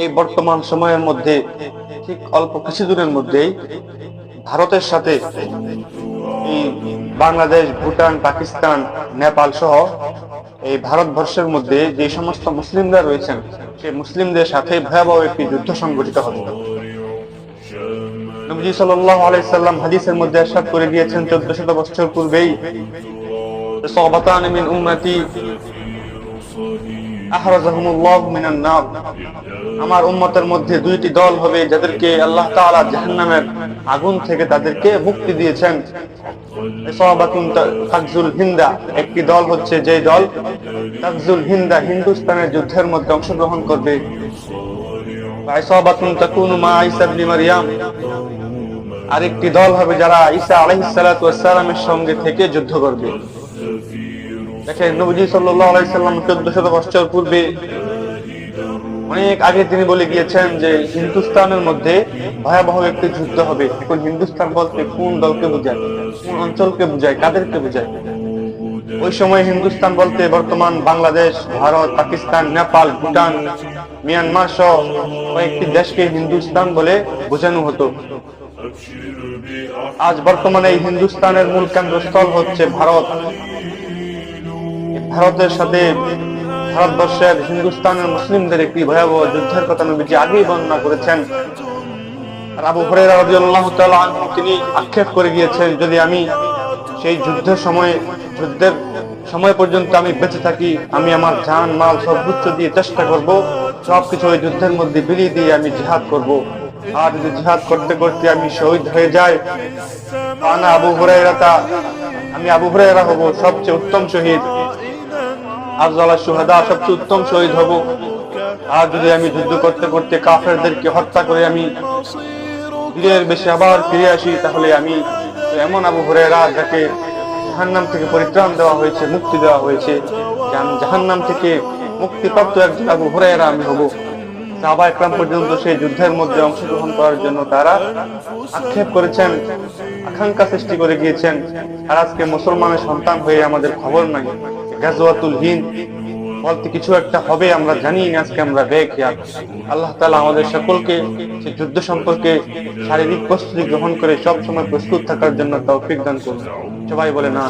এই বর্তমান সময়ের মধ্যে, ঠিক অল্প কিছুদিনের মধ্যেই ভারতের সাথে বাংলাদেশ, ভুটান, পাকিস্তান, নেপাল সহ এই ভারতবর্ষের মধ্যে যে সমস্ত মুসলিমরা রয়েছেন সেই মুসলিমদের সাথে ভয়াবহ একটি যুদ্ধ সংঘটিত হবে। নবজি সাল্লাহ আলাইসাল্লাম হাদিসের মধ্যে আশ্বাদ করে দিয়েছেন চোদ্দ শত বছর পূর্বেই সহবাতান আমার উম্মতের মধ্যে দুইটি দল হবে যাদেরকে আল্লাহ তাআলা জাহান্নামের আগুন থেকে তাদেরকে মুক্তি দিয়েছেন। হিন্দা। একটি দল হচ্ছে যে দল তাকজুল হিন্দা হিন্দুস্তানের যুদ্ধের মধ্যে অংশগ্রহণ করবে। আরেকটি দল হবে যারা ওয়াস সালামের সঙ্গে থেকে যুদ্ধ করবে। দেখেন, নবীজি সাল্লাম 1400 বছর পূর্বে অনেক আগে তিনি বলে গিয়েছেন যে হিন্দুস্তানের মধ্যে ভয়াবহ একটি যুদ্ধ হবে। এখন হিন্দুস্তান বলতে কোন দলকে বোঝায়? কোন অঞ্চলকে বোঝায়? কাদেরকে বোঝায়? ওই সময় হিন্দুস্তান বলতে বর্তমান বাংলাদেশ, ভারত, পাকিস্তান, নেপাল, ভুটান, মিয়ানমার সহ কয়েকটি দেশকে হিন্দুস্তান বলে বোঝানো হতো। আজ বর্তমানে এই হিন্দুস্তানের মূল কেন্দ্রস্থল হচ্ছে ভারত। ভারতের সাথে ভারতবর্ষের হিন্দুস্তানের মুসলিমদের একটি ভয়াবহ যুদ্ধের কথা নবীজি আগেই বর্ণনা করেছেন। আবু আনহু, তিনি আক্ষেপ করে গিয়েছেন, যদি আমি সেই যুদ্ধের সময় যুদ্ধের সময় পর্যন্ত আমি বেঁচে থাকি, আমি আমার জান, মাল, সর্বোচ্চ দিয়ে চেষ্টা করব, সবকিছু ওই যুদ্ধের মধ্যে বিলিয়ে দিয়ে আমি জিহাদ করব। আর যদি জিহাদ করতে করতে আমি শহীদ হয়ে যাই, আনা আবু হুরায়রা আমি আবু হুরায়রা হব সবচেয়ে উত্তম শহীদ। আফজালা সুহাদা সবচেয়ে উত্তম শহীদ হব। আর যদি আমি যুদ্ধ করতে করতে কাফেরদেরকে হত্যা করে আমি বীরের বেশি আবার ফিরে আসি, তাহলে আমি এমন আবু হুরায়রা যাকে জাহান্নাম থেকে পরিত্রাণ দেওয়া হয়েছে, মুক্তি দেওয়া হয়েছে, যে আমি জাহান্নাম থেকে মুক্তিপ্রাপ্ত একজন আবু হুরায়রা আমি হব। সাহাবা একরাম পর্যন্ত সেই যুদ্ধের মধ্যে অংশগ্রহণ করার জন্য তারা আক্ষেপ করেছেন, আকাঙ্ক্ষা সৃষ্টি করে গিয়েছেন। আর আজকে মুসলমানের সন্তান হয়ে আমাদের খবর নাই। গাজওয়াতুল হিন্দ। বলতে কিছু একটা হবে, আমরা জানি, আজকে আমরা দেখি। আল্লাহ তালা আমাদের সকলকে সে যুদ্ধ সম্পর্কে শারীরিক প্রস্তুতি গ্রহণ করে সব সময় প্রস্তুত থাকার জন্য তৌফিক দান করুন। সবাই বলে না